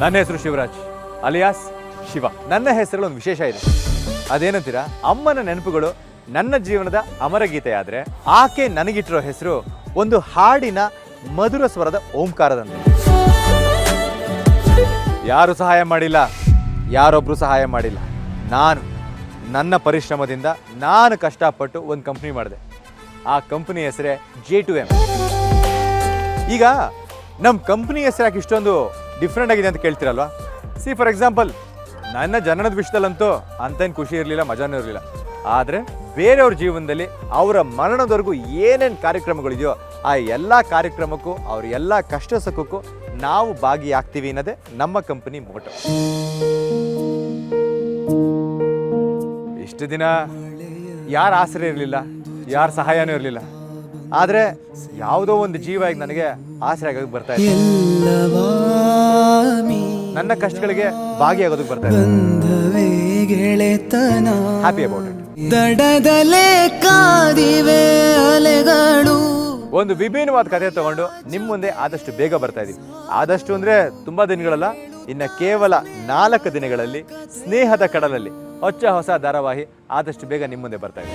ನನ್ನ ಹೆಸರು ಶಿವರಾಜ್, ಅಲಿಯಾಸ್ ಶಿವ. ನನ್ನ ಹೆಸರಲ್ಲಿ ಒಂದು ವಿಶೇಷ ಇದೆ. ಅದೇನಂತೀರಾ? ಅಮ್ಮನ ನೆನಪುಗಳು ನನ್ನ ಜೀವನದ ಅಮರ ಗೀತೆ ಆದರೆ ಆಕೆ ನನಗಿಟ್ಟಿರೋ ಹೆಸರು ಒಂದು ಹಾಡಿನ ಮಧುರ ಸ್ವರದ ಓಂಕಾರದಂತೆ. ಯಾರು ಸಹಾಯ ಮಾಡಿಲ್ಲ? ಯಾರೊಬ್ಬರು ಸಹಾಯ ಮಾಡಿಲ್ಲ? ನಾನು ನನ್ನ ಪರಿಶ್ರಮದಿಂದ ನಾನು ಕಷ್ಟಪಟ್ಟು ಒಂದು ಕಂಪ್ನಿ ಮಾಡಿದೆ. ಆ ಕಂಪ್ನಿ ಹೆಸರೇ ಜೆ ಟು ಎಂ ಈಗ ನಮ್ಮ ಕಂಪ್ನಿ ಹೆಸರು ಯಾಕೆ ಇಷ್ಟೊಂದು ಡಿಫ್ರೆಂಟ್ ಆಗಿದೆ ಅಂತ ಕೇಳ್ತೀರಲ್ವಾ? ಸಿ ಫಾರ್ ಎಕ್ಸಾಂಪಲ್ ನನ್ನ ಜನನದ ವಿಷಯದಲ್ಲಂತೂ ಅಂತೇನು ಖುಷಿ ಇರಲಿಲ್ಲ, ಮಜಾನೂ ಇರಲಿಲ್ಲ. ಆದರೆ ಬೇರೆಯವ್ರ ಜೀವನದಲ್ಲಿ ಅವರ ಮರಣದವರೆಗೂ ಏನೇನು ಕಾರ್ಯಕ್ರಮಗಳಿದೆಯೋ, ಆ ಎಲ್ಲ ಕಾರ್ಯಕ್ರಮಕ್ಕೂ, ಅವ್ರ ಎಲ್ಲ ಕಷ್ಟ ಸುಖಕ್ಕೂ ನಾವು ಭಾಗಿಯಾಗ್ತೀವಿ ಅನ್ನೋದೇ ನಮ್ಮ ಕಂಪನಿ ಮೋಟೋ ಇಷ್ಟು ದಿನ ಯಾರ ಆಸರೆ ಇರಲಿಲ್ಲ, ಯಾರ ಸಹಾಯನೂ ಇರಲಿಲ್ಲ. ಆದರೆ ಯಾವುದೋ ಒಂದು ಜೀವ ಈಗ ನನಗೆ ಆಸರೆ ಆಗೋಕ್ಕೆ ಬರ್ತಾ ಇದೆ. ನನ್ನ ಕಷ್ಟಗಳಿಗೆ ಭಾಗಿಯಾಗೋದಕ್ಕೆ ಬರ್ತಾರೆ. ಹ್ಯಾಪಿ ಅಬೌಟ್ ಇಟ್ ದಡದಲೇ ಕಾದಿವೆ ಅಲೆಗಳು. ಒಂದು ವಿಭಿನ್ನವಾದ ಕಥೆ ತಗೊಂಡು ನಿಮ್ಮ ಮುಂದೆ ಆದಷ್ಟು ಬೇಗ ಬರ್ತಾ ಇದೀವಿ ಆದಷ್ಟು ಅಂದ್ರೆ ತುಂಬಾ ದಿನಗಳಲ್ಲ ಇನ್ನ ಕೇವಲ ನಾಲ್ಕು ದಿನಗಳಲ್ಲಿ ಸ್ನೇಹದ ಕಡಲಲ್ಲಿ ಹೊಚ್ಚ ಹೊಸ ಧಾರಾವಾಹಿ ಆದಷ್ಟು ಬೇಗ ನಿಮ್ಮ ಮುಂದೆ ಬರ್ತಾ ಇದೆ